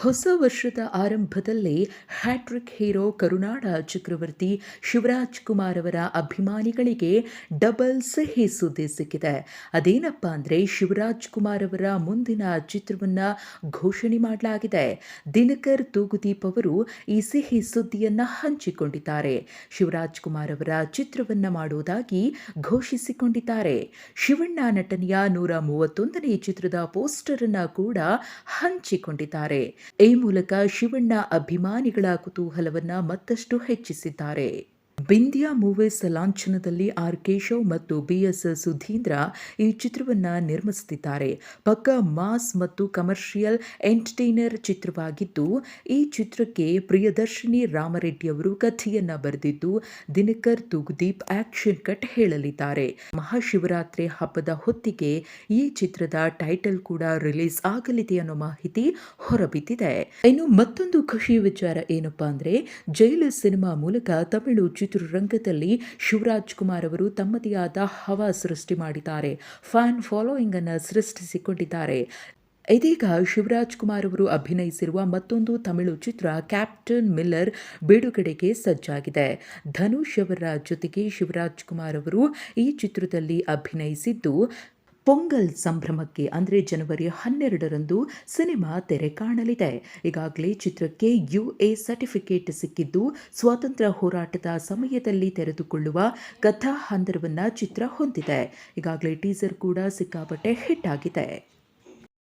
ಹೊಸ ವರ್ಷದ ಆರಂಭದಲ್ಲೇ ಹ್ಯಾಟ್ರಿಕ್ ಹೀರೋ ಕರುನಾಡ ಚಕ್ರವರ್ತಿ ಶಿವರಾಜ್ ಕುಮಾರ್ ಅವರ ಅಭಿಮಾನಿಗಳಿಗೆ ಡಬಲ್ ಸಿಹಿ ಸುದ್ದಿ ಸಿಕ್ಕಿದೆ. ಅದೇನಪ್ಪ ಅಂದರೆ ಶಿವರಾಜ್ ಕುಮಾರ್ ಅವರ ಮುಂದಿನ ಚಿತ್ರವನ್ನು ಘೋಷಣೆ ಮಾಡಲಾಗಿದೆ. ದಿನಕರ್ ತೂಗುದೀಪ್ ಅವರು ಈ ಸಿಹಿ ಸುದ್ದಿಯನ್ನು ಹಂಚಿಕೊಂಡಿದ್ದಾರೆ. ಶಿವರಾಜ್ ಕುಮಾರ್ ಅವರ ಚಿತ್ರವನ್ನು ಮಾಡುವುದಾಗಿ ಘೋಷಿಸಿಕೊಂಡಿದ್ದಾರೆ. ಶಿವಣ್ಣ ನಟನೆಯ ನೂರ ಮೂವತ್ತೊಂದನೇ ಚಿತ್ರದ ಪೋಸ್ಟರನ್ನು ಕೂಡ ಹಂಚಿಕೊಂಡಿದ್ದಾರೆ. ಈ ಮೂಲಕ ಶಿವಣ್ಣ ಅಭಿಮಾನಿಗಳ ಕುತೂಹಲವನ್ನ ಮತ್ತಷ್ಟು ಹೆಚ್ಚಿಸಿದ್ದಾರೆ. ಬಿಂದ್ಯಾ ಮೂವೀಸ್ ಲಾಂಛನದಲ್ಲಿ ಆರ್ ಕೇಶವ್ ಮತ್ತು ಬಿಎಸ್ ಸುಧೀಂದ್ರ ಈ ಚಿತ್ರವನ್ನ ನಿರ್ಮಿಸುತ್ತಿದ್ದಾರೆ ಪಕ್ಕ ಮಾಸ್ ಮತ್ತು ಕಮರ್ಷಿಯಲ್ ಎಂಟರ್ಟೈನರ್ ಚಿತ್ರವಾಗಿದ್ದು, ಈ ಚಿತ್ರಕ್ಕೆ ಪ್ರಿಯದರ್ಶಿನಿ ರಾಮರೆಡ್ಡಿ ಅವರು ಕಥೆಯನ್ನ ಬರೆದಿದ್ದು, ದಿನಕರ್, ತುಗುದೀಪ್ ಆಕ್ಷನ್ ಕಟ್ ಹೇಳಲಿದ್ದಾರೆ. ಮಹಾಶಿವರಾತ್ರಿ ಹಬ್ಬದ ಹೊತ್ತಿಗೆ ಈ ಚಿತ್ರದ ಟೈಟಲ್ ಕೂಡ ರಿಲೀಸ್ ಆಗಲಿದೆ ಅನ್ನೋ ಮಾಹಿತಿ ಹೊರಬಿದ್ದಿದೆ. ಇನ್ನು ಮತ್ತೊಂದು ಖುಷಿ ವಿಚಾರ ಏನಪ್ಪಾ ಅಂದ್ರೆ, ಜೈಲು ಸಿನಿಮಾ ಮೂಲಕ ತಮಿಳು ಚಿತ್ರರಂಗದಲ್ಲಿ ಶಿವರಾಜ್ ಕುಮಾರ್ ಅವರು ತಮ್ಮದೇ ಆದ ಹವಾ ಸೃಷ್ಟಿ ಮಾಡಿದ್ದಾರೆ. ಫ್ಯಾನ್ ಫಾಲೋಯಿಂಗ್ ಅನ್ನು ಸೃಷ್ಟಿಸಿಕೊಂಡಿದ್ದಾರೆ. ಇದೀಗ ಶಿವರಾಜ್ ಕುಮಾರ್ ಅವರು ಅಭಿನಯಿಸಿರುವ ಮತ್ತೊಂದು ತಮಿಳು ಚಿತ್ರ ಕ್ಯಾಪ್ಟನ್ ಮಿಲ್ಲರ್ ಬಿಡುಗಡೆಗೆ ಸಜ್ಜಾಗಿದೆ. ಧನುಷ್ ಅವರ ಜೊತೆಗೆ ಶಿವರಾಜ್ ಕುಮಾರ್ ಅವರು ಈ ಚಿತ್ರದಲ್ಲಿ ಅಭಿನಯಿಸಿದ್ದು ಪೊಂಗಲ್ ಸಂಭ್ರಮಕ್ಕೆ ಅಂದರೆ ಜನವರಿ ಹನ್ನೆರಡರಂದು ಸಿನಿಮಾ ತೆರೆ ಕಾಣಲಿದೆ. ಈಗಾಗಲೇ ಚಿತ್ರಕ್ಕೆ ಯು ಎ ಸರ್ಟಿಫಿಕೇಟ್ ಸಿಕ್ಕಿದ್ದು, ಸ್ವಾತಂತ್ರ್ಯ ಹೋರಾಟದ ಸಮಯದಲ್ಲಿ ತೆರೆದುಕೊಳ್ಳುವ ಕಥಾ ಹಂದರವನ್ನು ಚಿತ್ರ ಹೊಂದಿದೆ. ಈಗಾಗಲೇ ಟೀಸರ್ ಕೂಡ ಸಿಕ್ಕಾಪಟ್ಟೆ ಹಿಟ್ ಆಗಿದೆ.